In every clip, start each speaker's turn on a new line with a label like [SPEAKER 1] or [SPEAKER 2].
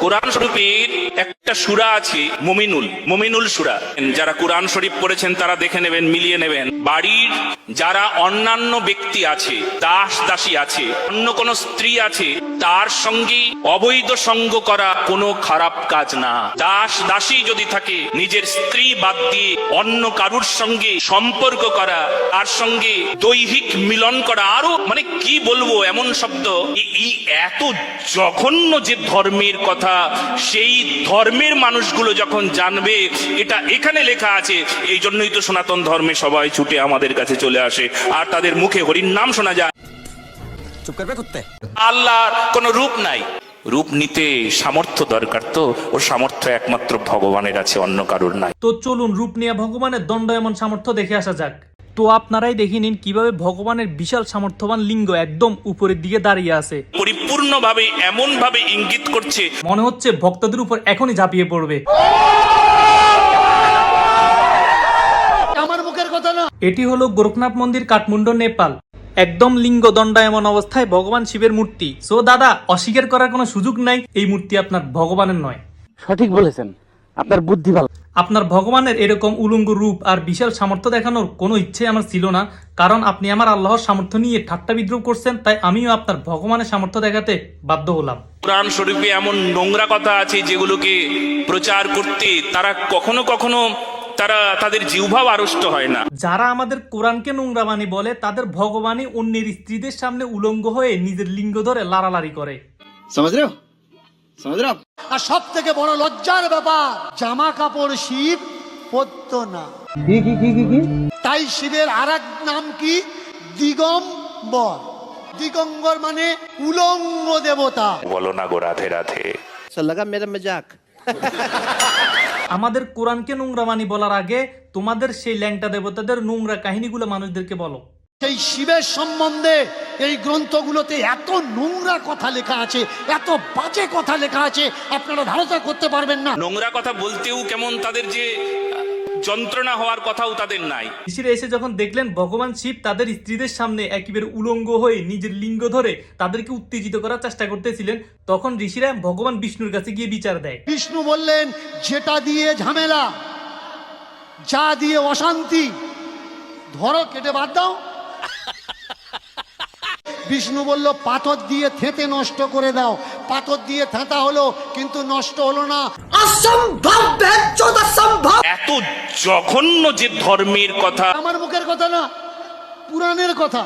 [SPEAKER 1] কোরআন শরীফের একটা সুরা আছে মুমিনুল মুমিনুল সুরা। যারা কোরআন শরীফ পড়েছেন তারা দেখে নেবেন, মিলিয়ে নেবেন। বাড়ির যারা অন্যান্য ব্যক্তি আছে, দাস দাসী আছে, অন্য কোন স্ত্রী আছে, তার সঙ্গে অবৈধ সঙ্গ করা কোনো খারাপ কাজ না। দাস দাসী যদি থাকে, নিজের স্ত্রী বাদ দিয়ে অন্য কারুর সঙ্গে সম্পর্ক করা, তার সঙ্গে দৈহিক মিলন করা, আরও মানে কি বলব এমন শব্দ? এই- এত জঘন্য যে ধর্মের কথা সেই ধর্মের মানুষগুলো যখন জানবে এটা এখানে লেখা আছে এই জন্যই তো সনাতন ধর্মে সবাই ছুটে আমাদের কাছে চলে আসে আর তাদের মুখে হরির নাম শোনা যায়।
[SPEAKER 2] চুপ করবে কুত্তে?
[SPEAKER 1] আল্লাহর কোনো রূপ নাই। রূপ নিতে সামর্থ্য দরকার তো ও সামর্থ্য একমাত্র ভগবানের আছে অন্য কারুর নাই।
[SPEAKER 3] তো চলুন রূপ নিয়ে ভগবানের দণ্ড এমন সামর্থ্য দেখে আসা যাক। তো আপনারাই দেখে নিন কীভাবে ভগবানের বিশাল সামর্থ্যবান লিঙ্গ একদম উপরের দিকে দাঁড়িয়ে আছে।
[SPEAKER 1] পরিপূর্ণভাবে এমন ভাবে ইঙ্গিত করছে।
[SPEAKER 3] মনে হচ্ছে ভক্তদের উপর এখনই ঝাঁপিয়ে পড়বে।
[SPEAKER 4] আমার মুখের কথা না।
[SPEAKER 3] এটি হলো গোরখনাথ মন্দির কাঠমান্ডু নেপাল। একদম লিঙ্গ দণ্ডায়মন অবস্থায় ভগবান শিবের মূর্তি। সো দাদা অস্বীকার করার কোনো সুযোগ নাই এই মূর্তি আপনার ভগবানের নয়।
[SPEAKER 5] সঠিক বলেছেন। আপনার বুদ্ধি ভালো।
[SPEAKER 3] আপনার ভগবানের এরকম উলঙ্গ রূপ আর বিশাল সামর্থ্য দেখানোর কোনো ইচ্ছে আমার ছিল না কারণ আপনি আমার আল্লাহর সামর্থ্য নিয়ে ঠাট্টা বিদ্রোহ করছেন তাই আমিও আপনার ভগবানের সামর্থ্য দেখাতে বাধ্য হলাম।
[SPEAKER 1] কোরআন শরীফে এমন নোংরা কথা আছে যেগুলোকে প্রচার করতে তারা কখনো কখনো তারা তাদের জিহ্বা আড়ষ্ট হয় না।
[SPEAKER 3] যারা আমাদের কোরআনকে নোংরা বাণী বলে তাদের ভগবানই অন্যের স্ত্রীদের সামনে উলঙ্গ হয়ে নিজের লিঙ্গ ধরে লাড়ালাড়ি করে।
[SPEAKER 2] সমাজ
[SPEAKER 4] আর সব থেকে বড় লজ্জার ব্যাপার জামা কাপড় শিব পরত না। তাই শিবের আর নাম কি? দিগম্বর। দিগম্বর মানে উলঙ্গ দেবতা।
[SPEAKER 1] বলো না গো রাধে রাধে।
[SPEAKER 2] লাগা মেজাক
[SPEAKER 3] আমাদের কোরআনকে নোংরা মানি বলার আগে তোমাদের সেই ল্যাংটা দেবতাদের নোংরা কাহিনীগুলো মানুষদেরকে বলো।
[SPEAKER 4] সেই শিবের সম্বন্ধে এই গ্রন্থগুলোতে এত নোংরা কথা লেখা আছে এত বাজে কথা লেখা আছে আপনারা ধারণা করতে পারবেন না।
[SPEAKER 1] নোংরা কথা বলতেও কেমন তাদের যে যন্ত্রণা হওয়ার কথাও তাদের নাই।
[SPEAKER 3] ঋষিরা এসে যখন দেখলেন ভগবান শিব তাদের স্ত্রীদের সামনে একেবারে উলঙ্গ হয়ে নিজের লিঙ্গ ধরে তাদেরকে উত্তেজিত করার চেষ্টা করতেছিলেন তখন ঋষিরা ভগবান বিষ্ণুর কাছে গিয়ে বিচার দেয়।
[SPEAKER 4] বিষ্ণু বললেন যেটা দিয়ে ঝামেলা যা দিয়ে অশান্তি ধরো কেটে বাদ দাও। বিষ্ণু বলল পাথর দিয়ে থেঁতে নষ্ট করে দাও। পাথর দিয়ে থেঁতা হলো কিন্তু নষ্ট হলো না।
[SPEAKER 1] অসম্ভব এত জঘন্য যে ধর্মের কথা।
[SPEAKER 4] আমার মুখের কথা না পুরাণের কথা।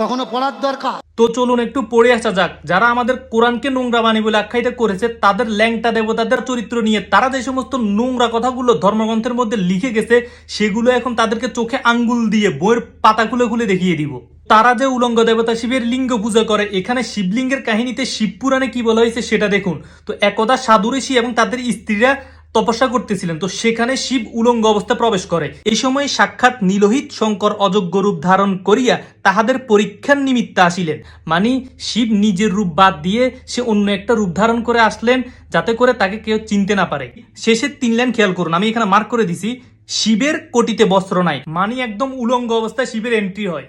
[SPEAKER 4] কখনো পড়ার দরকার?
[SPEAKER 3] তো চলুন একটু পড়ে আসা যাক। যারা আমাদের কোরআনকে নোংরা বাণী বলে আখ্যায়িত করেছে তাদের ল্যাংটা দেবতাদের চরিত্র নিয়ে তারা যে সমস্ত নোংরা কথাগুলো ধর্মগ্রন্থের মধ্যে লিখে গেছে সেগুলো এখন তাদেরকে চোখে আঙ্গুল দিয়ে বইয়ের পাতা খুলে খুলে দেখিয়ে দিব। তারা যে উলঙ্গ দেবতা শিবের লিঙ্গ পূজা করে, এখানে শিবলিঙ্গের কাহিনীতে শিবপুরাণে কি বলা হয়েছে সেটা দেখুন। তো একদা সাধু ঋষি এবং তাদের স্ত্রীরা তপস্যা করতেছিলেন, তো সেখানে শিব উলঙ্গ অবস্থা প্রবেশ করে। এই সময় সাক্ষাৎ নীলোহিত শঙ্কর অযোগ্য রূপ ধারণ করিয়া তাহাদের পরীক্ষার নিমিত্তে আসিলেন। মানে শিব নিজের রূপ বাদ দিয়ে সে অন্য একটা রূপ ধারণ করে আসলেন, যাতে করে তাকে কেউ চিনতে না পারে। শেষের তিন লাইন খেয়াল করুন, আমি এখানে মার্ক করে দিছি। শিবের কোটিতে বস্ত্র নাই। মানি একদম উলঙ্গ অবস্থায় শিবের এন্ট্রি হয়।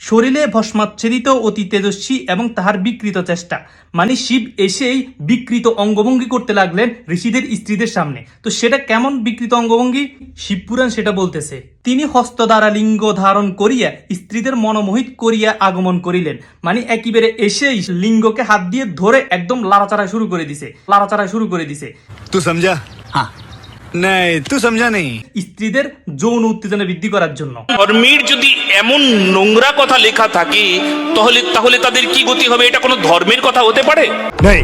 [SPEAKER 3] শরীরে ভস্মাচ্ছেদিত অতি তেজস্বী এবং তাহার বিকৃত চেষ্টা। মানে শিব এসেই বিকৃত অঙ্গভঙ্গি করতে লাগলেন ঋষিদের স্ত্রীদের সামনে। তো সেটা কেমন বিকৃত অঙ্গভঙ্গি? শিবপুরাণ সেটা বলতেছে। তিনি হস্ত দ্বারা লিঙ্গ ধারণ করিয়া স্ত্রীদের মনোমোহিত করিয়া আগমন করিলেন। মানে একইবারে এসেই লিঙ্গকে হাত দিয়ে ধরে একদম লাড়াচাড়া শুরু করে দিছে। লাড়াচাড়া শুরু করে দিছে।
[SPEAKER 6] তো সমঝা? হ্যাঁ। নাই তুই সমঝা নেই।
[SPEAKER 3] স্ত্রীদের যৌন উত্তেজনা বৃদ্ধি করার জন্য।
[SPEAKER 1] ধর্মের যদি এমন নোংরা কথা লেখা থাকে তাহলে তাহলে তাদের কি গতি হবে? এটা কোনো ধর্মের কথা হতে পারে?
[SPEAKER 6] নাই।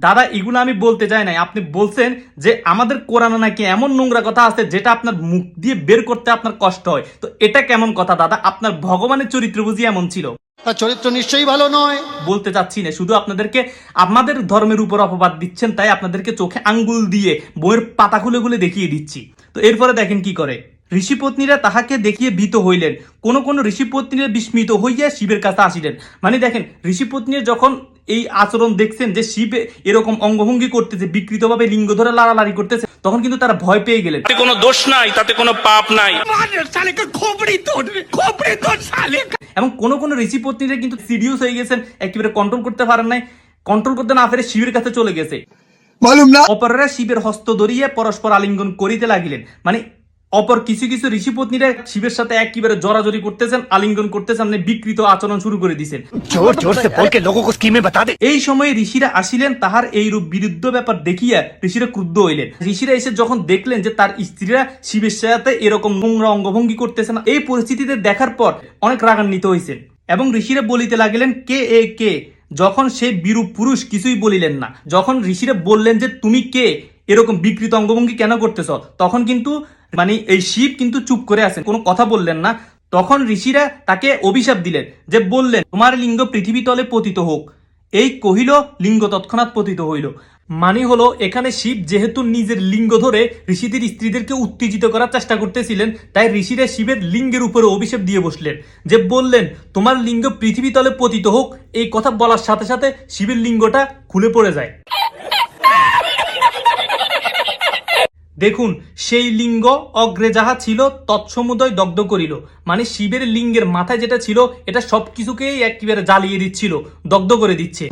[SPEAKER 3] দাদা এগুলো আমি বলতে চাই নাই। আপনি বলছেন যে আমাদের কোরআনে নাকি এমন নোংরা কথা আছে যেটা আপনার মুখ দিয়ে বের করতে আপনার কষ্ট হয়। তো এটা কেমন কথা দাদা? আপনার ভগবানের চরিত্র বুঝি এমন ছিল?
[SPEAKER 4] তার চরিত্র নিশ্চয়ই ভালো নয়।
[SPEAKER 3] বলতে চাচ্ছি না, শুধু আপনাদেরকে, আমাদের ধর্মের উপর অপবাদ দিচ্ছেন, তাই আপনাদেরকে চোখে আঙ্গুল দিয়ে বইয়ের পাতা খুলে খুলে দেখিয়ে দিচ্ছি। তো এরপরে দেখেন কি করে। ঋষিপত্নীরা তাহাকে দেখিয়ে ভীত হইলেন। কোন কোন ঋষিপত্নীরা বিস্মিত হইয়া শিবের কাছে আসিলেন। মানে দেখেন ঋষিপত্নীর যখন এই আচরণ দেখছেন যে শিব এরকম অঙ্গভঙ্গি করতেছে বিকৃতভাবে লিঙ্গ ধরে লাড়ালাড়ি করতেছে তখন কিন্তু তারা ভয় পেয়ে গেলেন।
[SPEAKER 1] তাতে কোনো দোষ নাই তাতে কোনো পাপ নাই।
[SPEAKER 3] এবং কোন কোন ঋষি পত্নীরা কিন্তু সিরিয়াস হয়ে গেছেন একেবারে কন্ট্রোল করতে পারেন নাই কন্ট্রোল করতে না পেরে শিবের কাছে চলে গেছে। অপরেরা শিবের হস্ত ধরিয়ে পরস্পর আলিঙ্গন করিতে লাগিলেন। মানে অপর কিছু কিছু ঋষিপত্নীরা শিবের সাথে একেবারে জড়াজড়ি করতেছেন আলিঙ্গন করতেছেন মানে বিকৃত আচরণ শুরু করে
[SPEAKER 2] দিয়েছেন
[SPEAKER 3] এই সময় ঋষিরা আসিলেন তাহার এই রূপ বিরুদ্ধ ব্যাপার দেখিয়া ঋষিরা ক্রুদ্ধ হইলেন। ঋষিরা এসে যখন দেখলেন যে তার স্ত্রীরা শিবের সাথে এরকম নোংরা অঙ্গভঙ্গি করতেছেন এই পরিস্থিতিতে দেখার পর অনেক রাগান্বিত হইছেন। এবং ঋষিরা বলিতে লাগিলেন কে এ কে? যখন সে বিরূপ পুরুষ কিছুই বলিলেন না। যখন ঋষিরা বললেন যে তুমি কে? এরকম বিকৃত অঙ্গভঙ্গি কেন করতেছ? তখন কিন্তু মানে এই শিব কিন্তু চুপ করে আছেন, কোনো কথা বললেন না। তখন ঋষিরা তাকে অভিশাপ দিলেন যে বললেন, তোমার লিঙ্গ পৃথিবী তলে পতিত হোক। এই কহিল, লিঙ্গ তৎক্ষণাৎ পতিত হইল। মানে হলো, এখানে শিব যেহেতু নিজের লিঙ্গ ধরে ঋষিদের স্ত্রীদেরকে উত্তেজিত করার চেষ্টা করতেছিলেন, তাই ঋষিরা শিবের লিঙ্গের উপরে অভিশাপ দিয়ে বসলেন যে বললেন, তোমার লিঙ্গ পৃথিবী তলে পতিত হোক। এই কথা বলার সাথে সাথে শিবের লিঙ্গটা খুলে পড়ে যায়। দেখুন, সেই লিঙ্গ অগ্রে যাহা ছিল তৎসমুদয় দগ্ধ করিল। মানে শিবের লিঙ্গের মাথায় যেটা ছিল, এটা সব কিছুকেই একবারে জ্বালিয়ে দিচ্ছিল, দগ্ধ করে দিচ্ছে।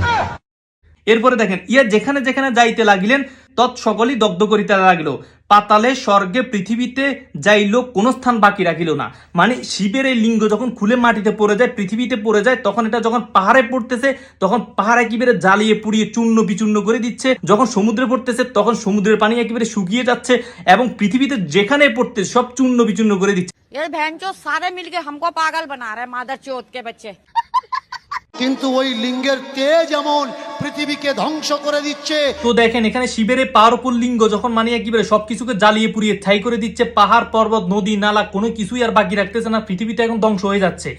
[SPEAKER 3] এরপরে দেখেন, ইয়া যেখানে যেখানে যাইতে লাগিলেন, তৎ সকলই দগ্ধ করিতে লাগিল। পাতালে স্বর্গে পৃথিবীতে যাইল কোন স্থান বাকি রাখিল না মানে শিবের এই লিঙ্গ যখন খুলে মাটিতে পড়ে যায় পৃথিবীতে পড়ে যায় তখন এটা যখন পাহাড়ে পড়তেছে তখন পাহাড় একেবারে জ্বালিয়ে পুড়িয়ে চূর্ণ বিচূর্ণ করে দিচ্ছে যখন সমুদ্রে পড়তেছে তখন সমুদ্রের পানি একেবারে শুকিয়ে যাচ্ছে এবং পৃথিবীতে যেখানে পড়তেছে সব চূর্ণ বিচূর্ণ করে দিচ্ছে
[SPEAKER 7] ये बहन चो सारे मिलके हमको पागल बना रहे मादर चोत के बच्चे
[SPEAKER 4] কিন্তু ওই লিঙ্গের তেজ এমন পৃথিবীকে ধ্বংস করে দিচ্ছে।
[SPEAKER 3] তো দেখেন এখানে শিবের এই পাওয়ারফুল লিঙ্গ যখন মানে একেবারে সবকিছুকে জ্বালিয়ে পুড়িয়ে ছাই করে দিচ্ছে পাহাড় পর্বত নদী নালা কোনো কিছুই আর বাকি রাখতেছে না পৃথিবীতে এখন ধ্বংস হয়ে যাচ্ছে।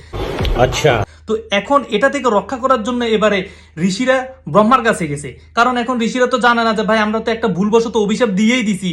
[SPEAKER 3] আচ্ছা। তো এখন এটা থেকে রক্ষা করার জন্য এবারে ঋষিরা ব্রহ্মার কাছে গেছে। কারণ এখন ঋষিরা তো জানে না যে, ভাই, আমরা তো একটা ভুলবশত অভিশাপ দিয়েই দিছি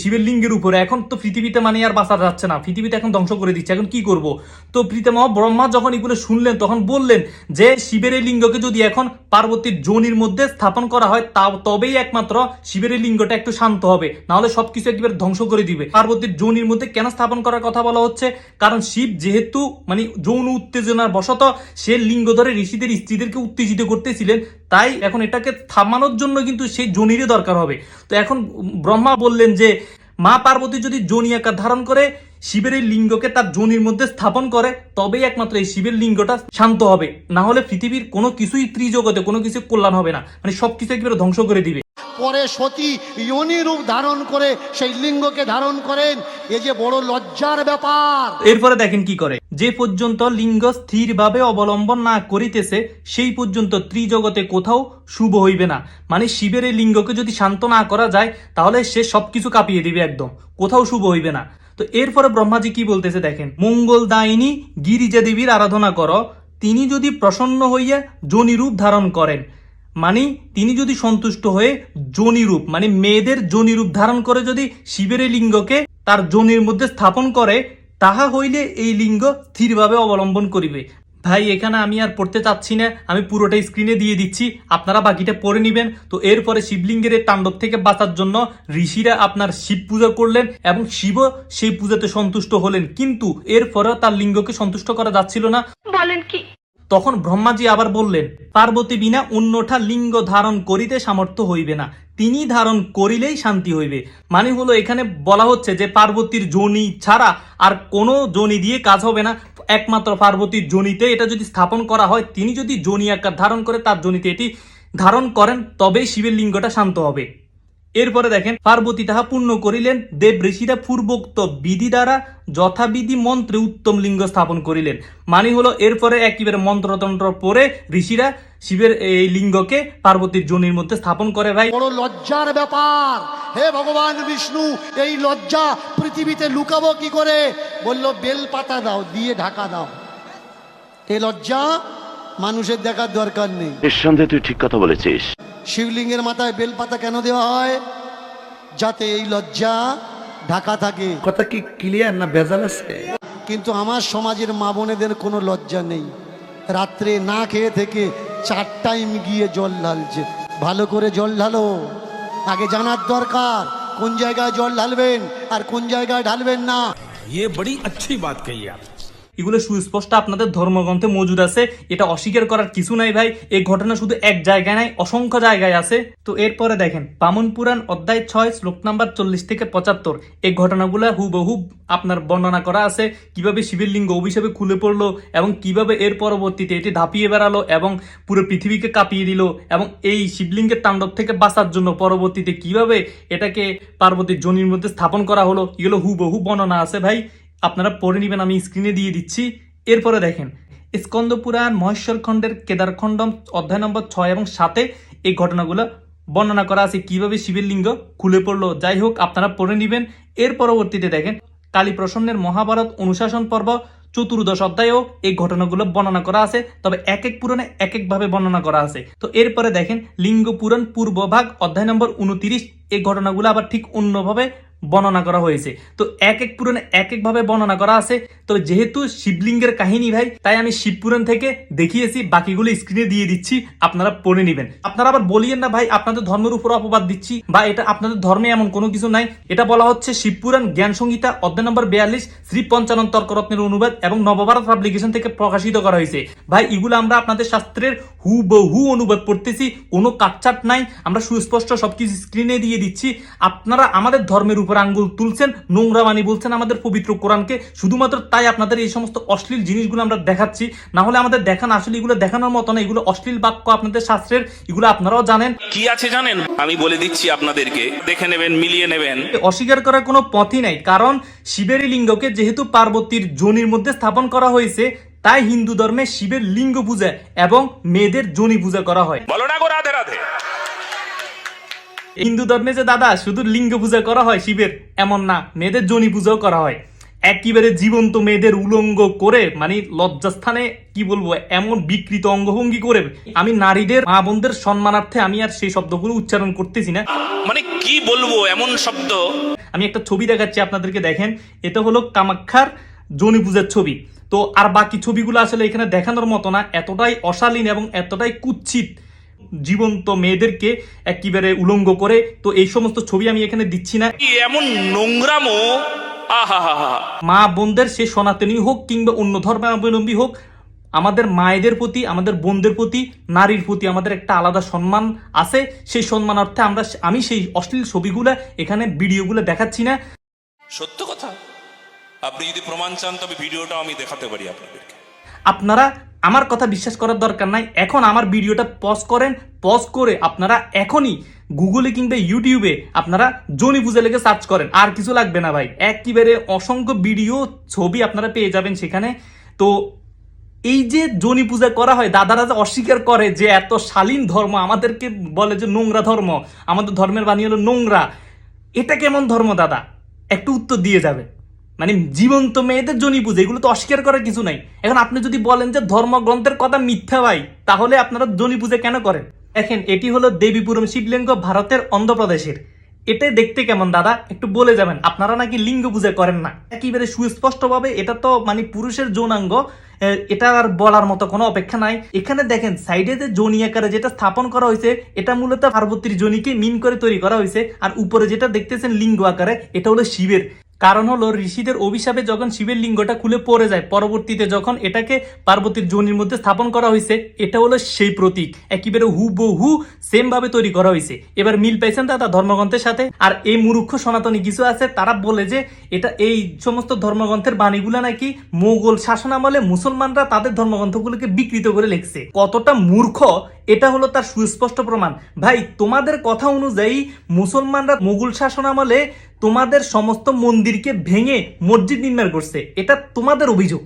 [SPEAKER 3] শিবের লিঙ্গের উপরে। এখন তো পৃথিবীতে মানে আর বাঁচা যাচ্ছে না। পৃথিবীতে এখন ধ্বংস করে দিচ্ছে। এখন কি করব? তো প্রীতমহ ব্রহ্মা যখন এগুলো শুনলেন, তখন বললেন যে, শিবের এই লিঙ্গকে যদি এখন পার্বতীর যোনির মধ্যে স্থাপন করা হয়, তা তবেই একমাত্র শিবের এই লিঙ্গটা একটু শান্ত হবে। নাহলে সবকিছু একেবারে ধ্বংস করে দিবে। পার্বতীর যোনির মধ্যে কেন স্থাপন করার কথা বলা হচ্ছে? কারণ শিব যেহেতু মানে যৌন উত্তেজনার বশত সে লিঙ্গ ধরে ঋষিদের স্ত্রীদেরকে উত্তেজিত করতেছিলেন, তাই এখন এটাকে থামানোর জন্য কিন্তু সেই জনিরই দরকার হবে। তো এখন ব্রহ্মা বললেন যে, মা পার্বতী যদি জনি আকার ধারণ করে, শিবের এই লিঙ্গকে তার জনির মধ্যে স্থাপন করে, তবেই একমাত্র এই শিবের লিঙ্গটা শান্ত হবে। না হলে পৃথিবীর কোনো কিছুই ত্রিজগতে কোনো কিছু কল্যাণ হবে না। মানে সবকিছু একেবারে ধ্বংস করে দিবে।
[SPEAKER 4] পরে সতী রূপ ধারণ করে সেই লিঙ্গকে ধারণ করেন। এ যে বড় লজ্জার ব্যাপার।
[SPEAKER 3] এরপরে দেখেন কি করে? যে পর্যন্ত লিঙ্গ স্থিরভাবে অবলম্বন না করিতেছে, সেই পর্যন্ত ত্রিজগতে কোথাও শুভ হইবে না। মানে শিবের এই লিঙ্গকে যদি শান্ত না করা যায়, তাহলে সে সবকিছু কাঁপিয়ে দিবে একদম। কোথাও শুভ হইবে না। তো এরপরে ব্রহ্মাজি কি বলতেছে দেখেন? মঙ্গল দায়িনী গিরিজা দেবীর আরাধনা করো। তিনি যদি প্রসন্ন হইয়া জনিরূপ ধারণ করেন মানে তিনি যদি সন্তুষ্ট হয়ে জনিরূপ মানে মেয়েদের জনিরূপ ধারণ করে যদি শিবের লিঙ্গকে তার জনির মধ্যে স্থাপন করে, তাহা হইলে এই লিঙ্গ স্থিরভাবে অবলম্বন করিবে। ভাই, এখানে আমি আর পড়তে চাচ্ছি না, আমি পুরোটা স্ক্রিনে দিয়ে দিচ্ছি, আপনারা বাকিটা পড়ে নেবেন। তো এরপরে শিবলিঙ্গের এই তাণ্ডব থেকে বাঁচার জন্য ঋষিরা আপনার শিব পূজা করলেন এবং শিব সেই পূজাতে সন্তুষ্ট হলেন। কিন্তু এরপরেও তার লিঙ্গকে সন্তুষ্ট করা যাচ্ছিল না। তখন ব্রহ্মাজি আবার বললেন, পার্বতী বিনা অন্যঠা লিঙ্গ ধারণ করিতে সামর্থ্য হইবে না। তিনি ধারণ করিলেই শান্তি হইবে। মানে হলো, এখানে বলা হচ্ছে যে পার্বতীর জনি ছাড়া আর কোনো জনি দিয়ে কাজ হবে না। একমাত্র পার্বতীর জনিতে এটা যদি স্থাপন করা হয়, তিনি যদি জনি আকার ধারণ করে, তার জনিতে এটি ধারণ করেন, তবেই শিবের লিঙ্গটা শান্ত হবে। এরপরে দেখেন পার্বতী তাহা পূর্ণ করিলেন দেব ঋষিরা পূর্বোক্ত বিধি দ্বারা যথাবিধি মন্ত্রে উত্তম লিঙ্গ স্থাপন করিলেন। মানে হলো এরপরে একেবারে মন্ত্রতন্ত্র পরে ঋষিরা শিবের এই লিঙ্গকে পার্বতীর জনির মধ্যে স্থাপন করে ভাই।
[SPEAKER 4] বড় লজ্জার ব্যাপার। হে ভগবান বিষ্ণু এই লজ্জা পৃথিবীতে লুকাবো কি করে? বলল বেল পাতা দাও দিয়ে ঢাকা দাও। এই লজ্জা মানুষের দেখার দরকার নেই।
[SPEAKER 8] নিঃসন্দেহে তুই ঠিক কথা বলেছিস।
[SPEAKER 4] শিবলিঙ্গের মাথায় বেলপাতা কেন দেওয়া হয় যাতে এই লজ্জা ঢাকা থাকে
[SPEAKER 6] কথা কি ক্লিয়ার না ভেজাল আছে
[SPEAKER 4] কিন্তু আমার সমাজের মা বোনেদের কোনো লজ্জা নেই রাত্রে না খেয়ে থেকে চার টাইম গিয়ে জল ঢালছে ভালো করে জল ঢালো আগে জানার দরকার কোন জায়গায় জল ঢালবেন আর কোন জায়গায় ঢালবেন না
[SPEAKER 6] ये बड़ी अच्छी बात कही आप
[SPEAKER 3] এগুলো সুস্পষ্ট আপনাদের ধর্মগ্রন্থে মজুদ আছে। এটা অস্বীকার করার কিছু নাই ভাই। এই ঘটনা শুধু এক জায়গায় নাই, অসংখ্য জায়গায় আছে। তো এরপরে দেখেন, বামন পুরাণ অধ্যায় ছয়, শ্লোক নাম্বার চল্লিশ থেকে পঁচাত্তর। এই ঘটনাগুলো হুবহু আপনার বর্ণনা করা আছে। কীভাবে শিবের লিঙ্গ অভিশাপে খুলে পড়ল এবং কীভাবে এর পরবর্তীতে এটি ধাপিয়ে বেড়ালো এবং পুরো পৃথিবীকে কাঁপিয়ে দিল এবং এই শিবলিঙ্গের তাণ্ডব থেকে বাঁচার জন্য পরবর্তীতে কীভাবে এটাকে পার্বতীর জনির মধ্যে স্থাপন করা হলো, এগুলো হুবহু বর্ণনা আছে ভাই। আপনারা পড়ে নেবেন, আমি স্ক্রিনে দিয়ে দিচ্ছি। এরপরে দেখেন স্কন্দ পুরাণ মহেশ্বর খণ্ডের কেদারখণ্ডম অধ্যায় নম্বর ছয় এবং সাতে এই ঘটনাগুলো বর্ণনা করা আছে। কীভাবে শিবের লিঙ্গ খুলে পড়ল? যাই হোক, আপনারা পড়ে নেবেন। এর পরবর্তীতে দেখেন কালী প্রসন্নের মহাভারত অনুশাসন পর্ব চতুর্দশ অধ্যায়েও এই ঘটনাগুলো বর্ণনা করা আছে। তবে এক এক পুরাণে এক একভাবে বর্ণনা করা আছে। তো এরপরে দেখেন লিঙ্গ পুরাণ পূর্বভাগ অধ্যায় নম্বর উনতিরিশ, এই ঘটনাগুলো আবার ঠিক অন্যভাবে বর্ণনা করা হয়েছে। তো এক এক পুরাণে এক এক ভাবে বর্ণনা করা আছে। তো যেহেতু শিবলিঙ্গের কাহিনী ভাই, তাই আমি শিবপুরাণ থেকে দেখিয়েছি, বাকিগুলো স্ক্রিনে দিয়ে দিচ্ছি, আপনারা পড়ে নেবেন। আপনারা আবার বলিয়েন না ভাই, আপনাদের ধর্মের উপর অপবাদ দিচ্ছি বা এটা আপনাদের ধর্মে এমন কোনো কিছু নাই। এটা বলা হচ্ছে শিবপুরাণ জ্ঞান সংহিতা, অধ্যায় নম্বর বিয়াল্লিশ, শ্রী পঞ্চানন তর্করত্নের অনুবাদ এবং নবভারত পাবলিকেশন থেকে প্রকাশিত করা হয়েছে। ভাই, এগুলো আমরা আপনাদের শাস্ত্রের হু বহু অনুবাদ পড়তেছি, কোনো কাটচাট নাই। আমরা সুস্পষ্ট সবকিছু স্ক্রিনে দিয়ে দিচ্ছি। আপনারা আমাদের ধর্মের উপর আঙ্গুল তুলছেন নোংরা বাণী বলছেন আমাদের পবিত্র কোরআনকে। শুধুমাত্র তাই আপনাদের এই সমস্ত অশ্লীল জিনিসগুলো আমরা দেখাচ্ছি। না হলে আমাদের দেখান আসলে এগুলো দেখানোর মতো না এগুলো অশ্লীল বাক্য আপনাদের শাস্ত্রের এগুলো আপনারাও জানেন।
[SPEAKER 1] কি আছে জানেন? আমি বলে দিচ্ছি আপনাদেরকে দেখে নেবেন মিলিয়ে নেবেন।
[SPEAKER 3] অস্বীকার করার কোনো পথই নাই কারণ শিবের লিঙ্গকে যেহেতু পার্বতীর যোনির মধ্যে স্থাপন করা হয়েছে তাই হিন্দু ধর্মে শিবের লিঙ্গ পূজা এবং মেয়েদের যোনি পূজা করা হয়।
[SPEAKER 1] বলো না গো রাধে রাধে।
[SPEAKER 3] হিন্দু ধর্মে যে দাদা শুধু লিঙ্গ পূজা করা হয় শিবের এমন না মেয়েদের যোনি পূজাও করা হয়। একেবারে জীবন্ত মেয়েদের উলঙ্গ করে মানে লজ্জাস্থানে কি বলব এমন বিকৃত অঙ্গভঙ্গি করে আমি নারীদের মা বোনদের সম্মানার্থে আমি আর সেই শব্দগুলো উচ্চারণ করতেছি না।
[SPEAKER 1] মানে কি বলব এমন শব্দ?
[SPEAKER 3] আমি একটা ছবি দেখাচ্ছি আপনাদেরকে দেখেন। এটা হলো কামাক্ষার জনি পূজার ছবি। তো আর বাকি ছবিগুলো আসলে এখানে দেখানোর মতো না এতটাই অশালীন এবং এতটাই কুৎসিত। জীবন্ত মেয়েদেরকে একেবারে উলঙ্গ করে। তো এই সমস্ত ছবি আমি এখানে দিচ্ছি না।
[SPEAKER 1] এমন নোংরামো?
[SPEAKER 3] মা বোনদের সে সনাতনী হোক কিংবা অন্য ধর্মাবলম্বী হোক আমাদের মায়েদের প্রতি আমাদের বোনদের প্রতি নারীর প্রতি আমাদের একটা আলাদা সম্মান আছে। সেই সম্মানার্থে আমরা আমি সেই অশ্লীল ছবিগুলো এখানে ভিডিওগুলো দেখাচ্ছি না।
[SPEAKER 1] সত্য কথা? আপনি যদি প্রমাণ চান তবে ভিডিওটা আমি দেখাতে পারি আপনাদেরকে।
[SPEAKER 3] আপনারা আমার কথা বিশ্বাস করার দরকার নাই। এখন আমার ভিডিওটা পজ করেন পজ করে আপনারা এখনই গুগলে কিংবা ইউটিউবে আপনারা জনি পূজা লেগে সার্চ করেন। আর কিছু লাগবে না ভাই। একেবারে অসংখ্য ভিডিও ছবি আপনারা পেয়ে যাবেন সেখানে। তো এই যে জনি পূজা করা হয়, দাদারা যে অস্বীকার করে যে এত শালীন ধর্ম, আমাদেরকে বলে যে নোংরা ধর্ম, আমাদের ধর্মের বাণী হলো নোংরা। এটা কেমন ধর্ম, দাদা? একটু উত্তর দিয়ে যাবে। মানে জীবন্ত মেয়েদের জনি পূজা এগুলো তো অস্বীকার করার কিছু নাই। এখন আপনি যদি বলেন যে ধর্মগ্রন্থের কথা মিথ্যা ভাই, তাহলে আপনারা জনি পূজা কেন করেন? দেখেন, এটি হলো দেবীপুরম শিবলিঙ্গ ভারতের অন্ধ্রপ্রদেশের। এটা দেখতে কেমন, দাদা? একটু বলে যাবেন। আপনারা নাকি লিঙ্গ পূজা করেন না। একেবারে সুস্পষ্ট ভাবে এটা তো মানে পুরুষের যৌনাঙ্গ এটা আর বলার মতো কোনো অপেক্ষা নাই। এখানে দেখেন, সাইডে যে জনি আকারে যেটা স্থাপন করা হয়েছে, এটা মূলত পার্বতীর জনিকে মিন করে তৈরি করা হয়েছে। আর উপরে যেটা দেখতেছেন লিঙ্গ আকারে, এটা হলো শিবের। কারণ হলো ঋষিদের অভিশাপে যখন শিবের লিঙ্গটা খুলে পড়ে যায়, পরবর্তীতে যখন এটাকে পার্বতীর যোনির মধ্যে স্থাপন করা হয়েছে, এটা হলো সেই প্রতীক। একেবারে হু হু সেম ভাবে তৈরি করা হয়েছে। এবার মিল পাইছেন দাদা ধর্মগ্রন্থের সাথে। আর এই মূর্খ সনাতনী কিছু আছে, তারা বলে যে এটা এই সমস্ত ধর্মগ্রন্থের বাণীগুলো নাকি মোগল শাসন আমলে মুসলমানরা তাদের ধর্মগ্রন্থগুলোকে বিকৃত করে লিখছে। কতটা মূর্খ এটা হলো তার সুস্পষ্ট প্রমাণ। ভাই, তোমাদের কথা অনুযায়ী মুসলমানরা মুঘল শাসন আমলে তোমাদের সমস্ত মন্দিরকে ভেঙে মসজিদ নির্মাণ করছে। এটা তোমাদের অভিযোগ।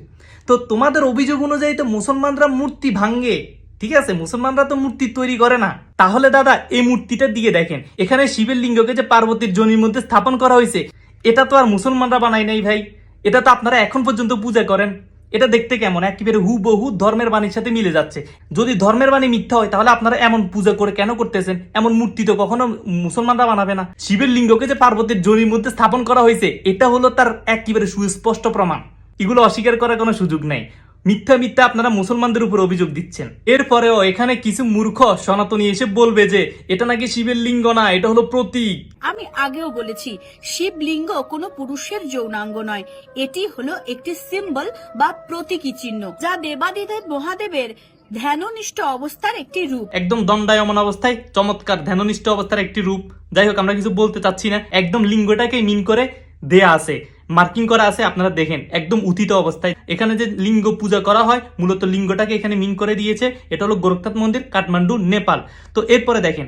[SPEAKER 3] তো তোমাদের অভিযোগ অনুযায়ী তো মুসলমানরা মূর্তি ভাঙ্গে ঠিক আছে? মুসলমানরা তো মূর্তি তৈরি করে না। তাহলে দাদা, এই মূর্তিটার দিকে দেখেন। এখানে শিবের লিঙ্গকে যে পার্বতীর জনির মধ্যে স্থাপন করা হয়েছে, এটা তো আর মুসলমানরা বানায় নাই ভাই। এটা তো আপনারা এখন পর্যন্ত পূজা করেন। এটা দেখতে কেমন? একেবারে হু বহু ধর্মের বাণীর সাথে মিলে যাচ্ছে। যদি ধর্মের বাণী মিথ্যা হয়, তাহলে আপনারা এমন পূজা করে কেন করতেছেন? এমন মূর্তি তো কখনো মুসলমানরা বানাবে না। শিবের লিঙ্গকে যে পার্বতীর জমির মধ্যে স্থাপন করা হয়েছে, এটা হলো তার একেবারে সুস্পষ্ট প্রমাণ। এগুলো অস্বীকার করার কোনো সুযোগ নেই। মিথ্যা মিথ্যা আপনারা মুসলমানদের উপর অভিযোগ দিচ্ছেন। এরপরেও এখানে কিছু মূর্খ সনাতনী এসে বলবে যে এটা নাকি শিবের লিঙ্গ না এটা হলো প্রতীক।
[SPEAKER 9] আমি আগেও বলেছি শিবলিঙ্গ কোনো পুরুষের যৌনাঙ্গ নয়। এটি হলো একটি সিম্বল বা প্রতীকী চিহ্ন যা দেবাদিদেব মহাদেবের ধ্যাননিষ্ঠ অবস্থার একটি রূপ।
[SPEAKER 3] একদম দণ্ডায়মন অবস্থায় চমৎকার ধ্যাননিষ্ঠ অবস্থার একটি রূপ। যাই হোক আমরা কিছু বলতে চাচ্ছি না। একদম লিঙ্গটাকে মিন করে দেয়া আছে। মার্কিং করা আছে, আপনারা দেখেন, একদম উথিত অবস্থায়। এখানে যে লিঙ্গ পূজা করা হয়, মূলত লিঙ্গটাকে এখানে মিন করে দিয়েছে, এটা হলো গোরখনাথ মন্দির, কাঠমান্ডু, নেপাল। তো এরপরে দেখেন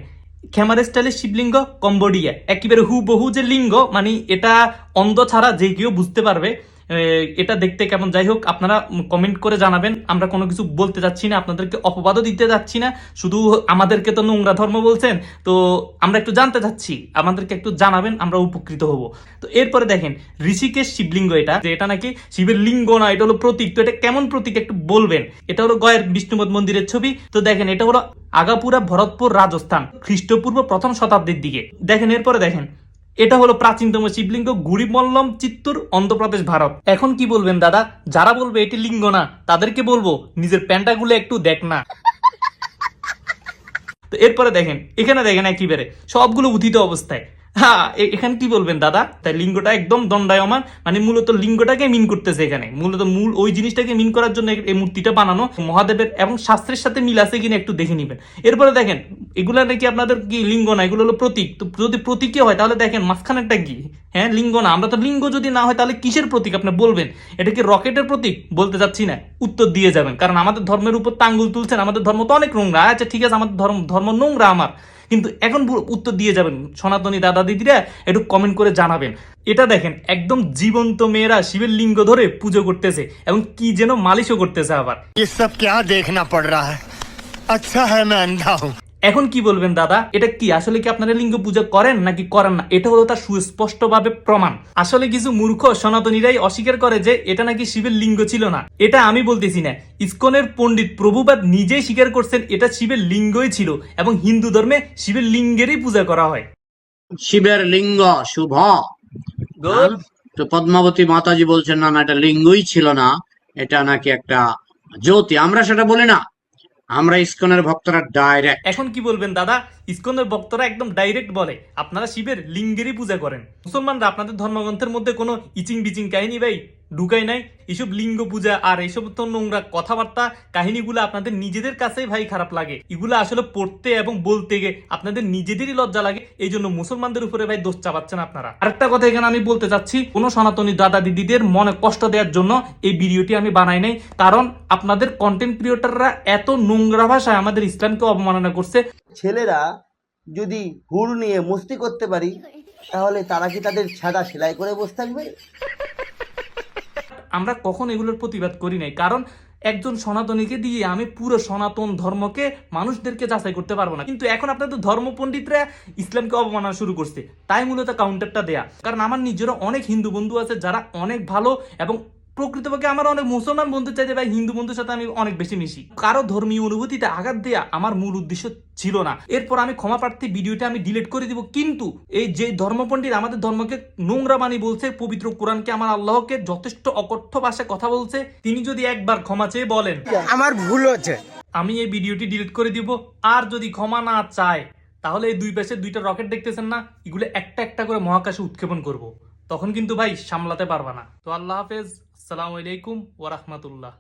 [SPEAKER 3] খেমার স্টাইলের শিবলিঙ্গ, কম্বোডিয়া। একেবারে হুবহু যে লিঙ্গ মানে এটা অন্ধ ছাড়া যে কেউ বুঝতে পারবে। এটা দেখতে কেমন? যাই হোক, আপনারা কমেন্ট করে জানাবেন। আমরা কোনো কিছু বলতে যাচ্ছি না, আপনাদেরকে অপবাদও দিতে যাচ্ছি না। শুধু আমাদেরকে তো নোংরা ধর্ম বলছেন। তো আমরা একটু জানতে চাচ্ছি, আমাদেরকে একটু জানাবেন, আমরা উপকৃত হব। তো এরপরে দেখেন, ঋষিকেশ শিবলিঙ্গ এটা, যে এটা নাকি শিবের লিঙ্গ না, এটা হলো প্রতীক। তো এটা কেমন প্রতীক একটু বলবেন? এটা হলো গয়ের বিষ্ণুপদ মন্দিরের ছবি। তো দেখেন, এটা হলো আগাপুরা, ভরতপুর, রাজস্থান, খ্রিস্টপূর্ব প্রথম শতাব্দীর দিকে। দেখেন, এরপরে দেখেন এটা হলো প্রাচীনতম শিবলিঙ্গ গুরিমল্লম চিত্তুর অন্ধ্রপ্রদেশ, ভারত। এখন কি বলবেন দাদা? যারা বলবে এটি লিঙ্গ না, তাদেরকে বলব নিজের প্যান্টাগুলো একটু দেখ না। তো এরপরে দেখেন, এখানে দেখেন একেবারে সবগুলো উথিত অবস্থায়। হ্যাঁ এখানে কি বলবেন, দাদা? তাই লিঙ্গটা একদম দণ্ডায়মান মানে মূলত লিঙ্গটাকে মিন করতেছে এখানে। মূলত মূল, ওই জিনিসটাকে মিন করার জন্য এই- মূর্তিটা বানানো মহাদেবের এবং শাস্ত্রের সাথে মিল আছে কিনা একটু দেখে নিবেন। এরপরে দেখেন, এগুলা নাকি আপনাদের কি লিঙ্গ না? এগুলো হলো প্রতীক। তো যদি প্রতীকই হয়, তাহলে দেখেন, মাঝখানেরটা কি? হ্যাঁ লিঙ্গ না। আমরা তো লিঙ্গ যদি না হয়, তাহলে কিসের প্রতীক? আপনি বলবেন, এটা কি রকেটের প্রতীক? বলতে চাচ্ছি না, উত্তর দিয়ে যাবেন। কারণ আমাদের ধর্মের উপর তাঙ্গুল তুলছেন, আমাদের ধর্ম তো অনেক নোংরা। আচ্ছা ঠিক আছে, আমাদের ধর্ম ধর্ম নোংরা আমার। কিন্তু এখন উত্তর দিয়ে যাবেন সনাতনী দাদা দিদিরা, একটু কমেন্ট করে জানাবেন। এটা দেখেন, একদম জীবন্ত মেয়েরা শিবের লিঙ্গ ধরে পুজো করতেছে এবং কি যেন মালিশও করতেছে আবার।
[SPEAKER 2] এসব কে দেখনা পড় আচ্ছা হ্যাঁ
[SPEAKER 3] এখন কি বলবেন দাদা? এটা কি আসলে কি আপনারা লিঙ্গ পূজা করেন নাকি করেন না? এটা হলো তার সুস্পষ্টভাবে প্রমাণ। আসলে কিছু মূর্খ সনাতনীরাই অস্বীকার করে যে এটা নাকি শিবের লিঙ্গ ছিল না। এটা আমি বলতেছি না। ইসকনের পণ্ডিত প্রভুবাদ নিজেই স্বীকার করছেন এটা শিবের লিঙ্গই ছিল এবং হিন্দু ধর্মে শিবের লিঙ্গেরই পূজা করা হয়।
[SPEAKER 10] শিবের লিঙ্গ শুভ? তো পদ্মাবতী মাতাজি বলছেন না না এটা লিঙ্গই ছিল না। এটা নাকি একটা জ্যোতি। আমরা সেটা বলি না। আমরা ইসকনের ভক্তরা ডাইরেক্ট
[SPEAKER 3] এখন কি বলবেন দাদা? ইসকনের ভক্তরা একদম ডাইরেক্ট বলে। আপনারা শিবের লিঙ্গেরই পূজা করেন। মুসলমানরা আপনাদের ধর্মগ্রন্থের মধ্যে কোনো ইচিং বিচিং কাহিনী ভাই? ঢুকাই নাই। এইসব লিঙ্গ পূজা আর এইসব তো নোংরা কথাবার্তা, কাহিনীগুলো আপনাদের নিজেদের কাছেই ভাই খারাপ লাগে। এগুলো আসলে পড়তে এবং বলতে গিয়ে আপনাদের নিজেদেরই লজ্জা লাগে। এই জন্য মুসলমানদের উপরে ভাই দোষ চাপাচ্ছেন আপনারা। আরেকটা কথা এখানে আমি বলতে চাচ্ছি, কোনো সনাতনী দাদা দিদিদের মনে কষ্ট দেওয়ার জন্য এই ভিডিওটি আমি বানাই নাই। কারণ আপনাদের কন্টেন্ট ক্রিয়েটররা এত নোংরা ভাষায় আমাদের ইসলামকে অবমাননা করছে।
[SPEAKER 11] ছেলেরা যদি হুড় নিয়ে মস্তি করতে পারি, তাহলে তারা কি তাদের ছাদা সেলাই করে বসে থাকবে?
[SPEAKER 3] আমরা কখন এগুলোর প্রতিবাদ করি নাই। কারণ একজন সনাতনীকে দিয়ে আমি পুরো সনাতন ধর্মকে মানুষদেরকে যাচাই করতে পারব না। কিন্তু এখন আপনাদের ধর্ম পণ্ডিতরা ইসলামকে অবমাননা শুরু করছে। তাই মূলত কাউন্টারটা দেয়া। কারণ আমার নিজেরও অনেক হিন্দু বন্ধু আছে যারা অনেক ভালো এবং প্রকৃতপক্ষে আমার অনেক মুসলমান বন্ধু চাইতে ভাই হিন্দু বন্ধুর সাথে আমি অনেক বেশি মিশি। কারও ধর্মীয় অনুভূতিতে আঘাত দেয়া আমার মূল উদ্দেশ্য ছিল না। এরপর আমি ক্ষমা প্রার্থী ভিডিওটা আমি ডিলিট করে দিব। কিন্তু এই যে ধর্মপণ্ডিত আমাদের ধর্মকে নোংরা বাণী বলছে পবিত্র কোরআনকে আমার আল্লাহকে যথেষ্ট অকথ্য ভাষায় কথা বলছে তিনি যদি একবার ক্ষমা চেয়ে বলেন।
[SPEAKER 2] আমার ভুল হচ্ছে।
[SPEAKER 3] আমি এই ভিডিওটি ডিলিট করে দিব। আর যদি ক্ষমা না চায় তাহলে এই দুই পাশে দুইটা রকেট দেখতেছেন না? এগুলো একটা একটা করে মহাকাশে উৎক্ষেপণ করব। তখন কিন্তু ভাই সামলাতে পারবা না। তো আল্লাহ হাফেজ। আসসালামু আলাইকুম ওয়া রাহমাতুল্লাহ।